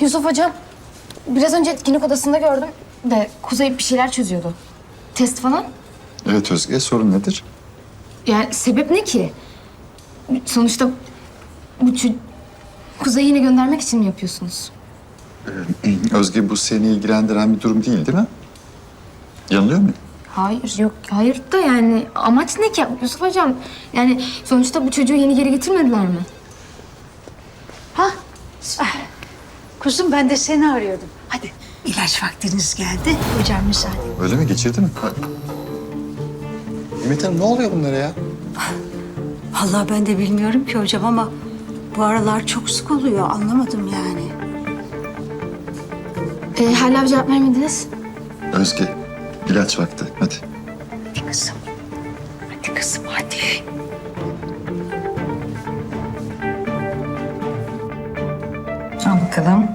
Yusuf Hocam, biraz önce etkinlik odasında gördüm de Kuzey bir şeyler çözüyordu. Test falan. Evet Özge sorun nedir? Yani sebep ne ki? Sonuçta bu çü- Kuzey'i yine göndermek için mi yapıyorsunuz? Özge bu seni ilgilendiren bir durum değil değil mi? Yanılıyor muyum? Hayır, yok. Hayır da yani amaç ne ki Yusuf Hocam? Yani sonuçta bu çocuğu yeni geri getirmediler mi? Ha? Ah, Kuzum ben de seni arıyordum. Hadi ilaç vaktiniz geldi. Hocam müsaade. Öyle mi? Geçirdi mi? Ümit Hanım ne oluyor bunlara ya? Vallahi ben de bilmiyorum ki hocam ama bu aralar çok sık oluyor. Anlamadım yani. Ee, hala bir cevap vermediniz. Özge ilaç vakti hadi. Hadi kızım. Hadi kızım hadi. Al bakalım.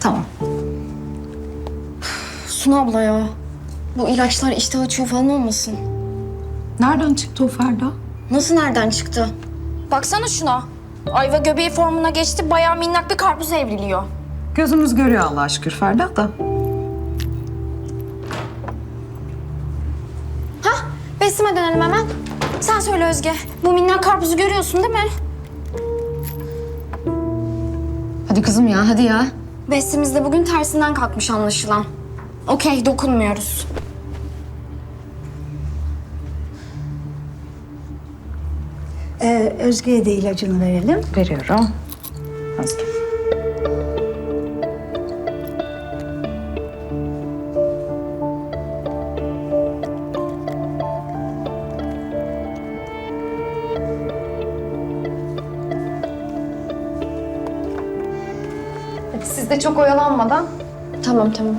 Tamam. Suna abla ya. Bu ilaçlar iştah açıyor falan olmasın. Nereden çıktı o Ferda? Nasıl nereden çıktı? Baksana şuna. Ayva göbeği formuna geçti. Bayağı minnak bir karpuz evriliyor. Gözümüz görüyor Allah'a şükür Ferda da. Besime dönelim hemen. Sen söyle Özge. Bu minnak karpuzu görüyorsun değil mi? Hadi kızım ya, hadi ya. Besimiz de bugün tersinden kalkmış anlaşılan. Okey, dokunmuyoruz. Ee, Özge'ye de ilacını verelim. Veriyorum. Özge. Siz de çok oyalanmadan. Tamam, tamam.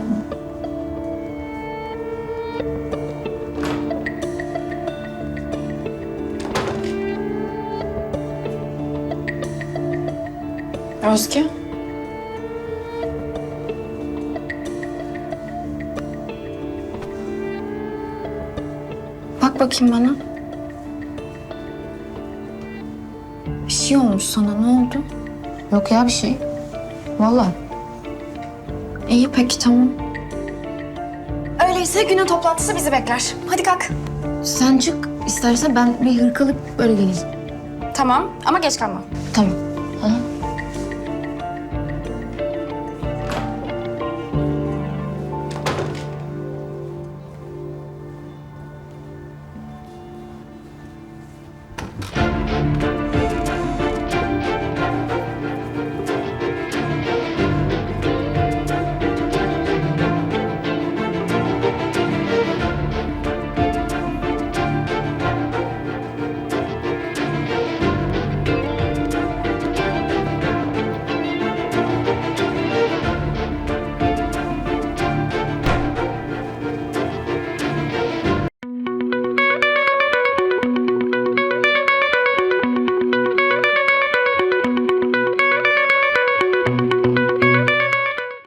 Özge? Bak bakayım bana. Bir şey olmuş sana. Ne oldu? Yok ya bir şey. Vallahi. İyi peki tamam. Öyleyse günün toplantısı bizi bekler. Hadi kalk. Sen çık istersen ben bir hırkalıp böyle geleyim. Tamam ama geç kalma. Tamam. Aha.